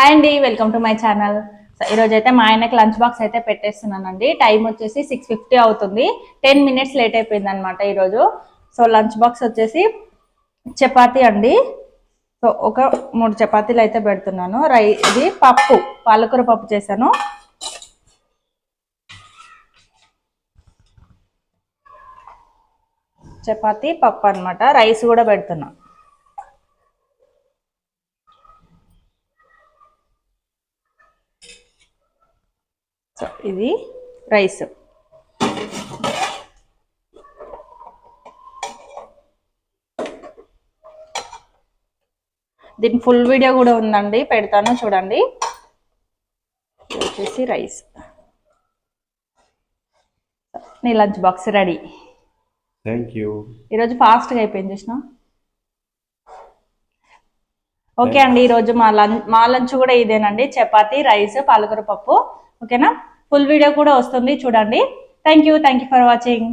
Hi అండి welcome to my channel. ఈరోజు అయితే మా ఆయనకి లంచ్ బాక్స్ అయితే పెట్టేస్తున్నానండి. టైం వచ్చేసి సిక్స్ ఫిఫ్టీ అవుతుంది. టెన్ మినిట్స్ లేట్ అయిపోయింది అనమాట ఈరోజు. సో లంచ్ బాక్స్ వచ్చేసి చపాతీ అండి. సో ఒక మూడు చపాతీలు అయితే పెడుతున్నాను. రై ఇది పప్పు పాలకూర పప్పు చేశాను. చపాతీ పప్పు అనమాట రైస్ కూడా పెడుతున్నా. సో ఇది రైస్. దీని ఫుల్ వీడియో కూడా ఉందండి పెడతాను చూడండి. వచ్చేసి రైస్. నీ lunch box ready. Thank you. ఈరోజు ఫాస్ట్గా అయిపోయింది చూసిన? ఓకే అండి ఈరోజు మా లంచ్ మా లంచ్ కూడా ఇదేనండి. చపాతీ రైస్ పాలకూర పప్పు. ఓకేనా? ఫుల్ వీడియో కూడా వస్తుంది. చూడండి. Thank you thank you for watching